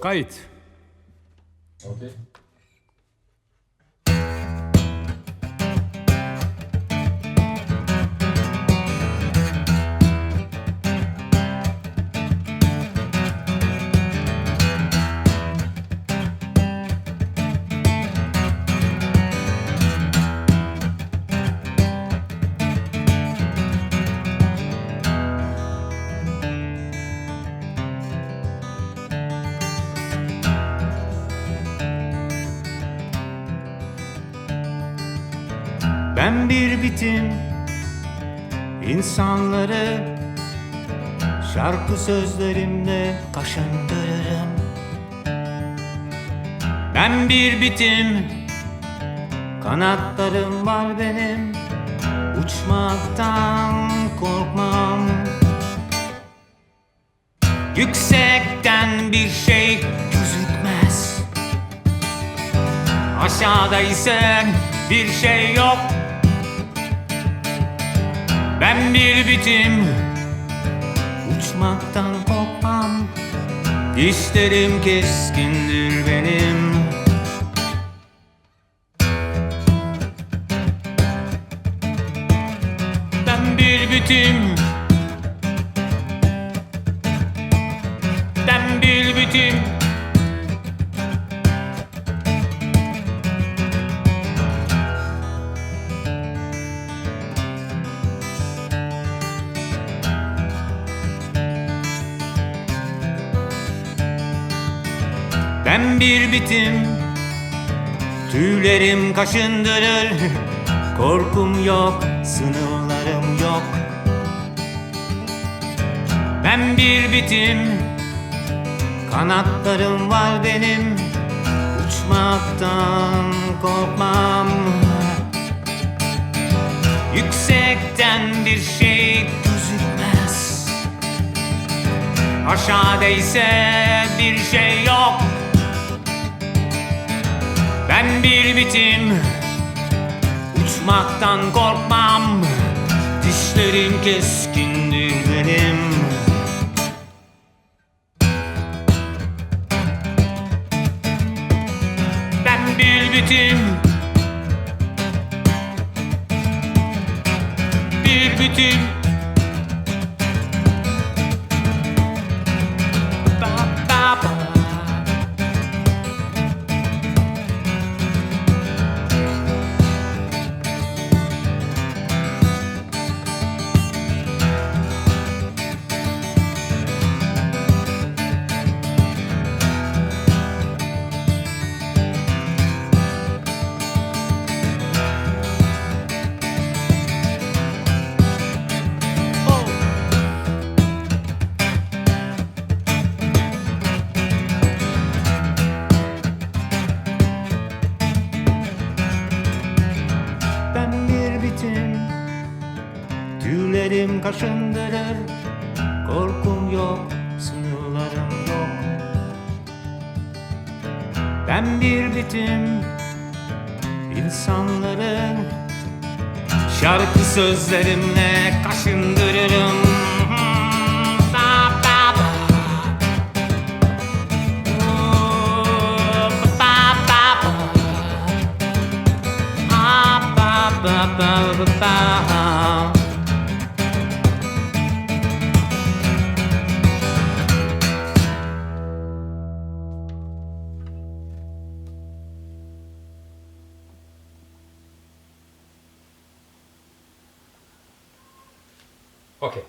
Kayıt. Okay. Ben bir bitim insanları Şarkı sözlerimle kaşındırırım Ben bir bitim Kanatlarım var benim Uçmaktan korkmam. Yüksekten bir şey gözükmez. Aşağıda ise bir şey yok Ben bir bitim. Uçmaktan korkmam. Dişlerim keskindir benim. Ben bir bitim. Ben bir bitim Ben bir bitim. Tüylerim kaşındırır. Korkum yok, sınırlarım yok. Ben bir bitim. Kanatlarım var benim. Uçmaktan korkmam. Yüksekten bir şey gözükmez. Aşağıda ise bir şey yok Ben bir bitim. Uçmaktan korkmam. Dişlerim keskindir benim. Ben bir bitim. Bir bitim Tüylerim kaşındırır Korkum yok Sınırlarım yok. Ben bir bitim İnsanların Şarkı sözlerimle kaşındırırım. Ba, ba, ba. Okey.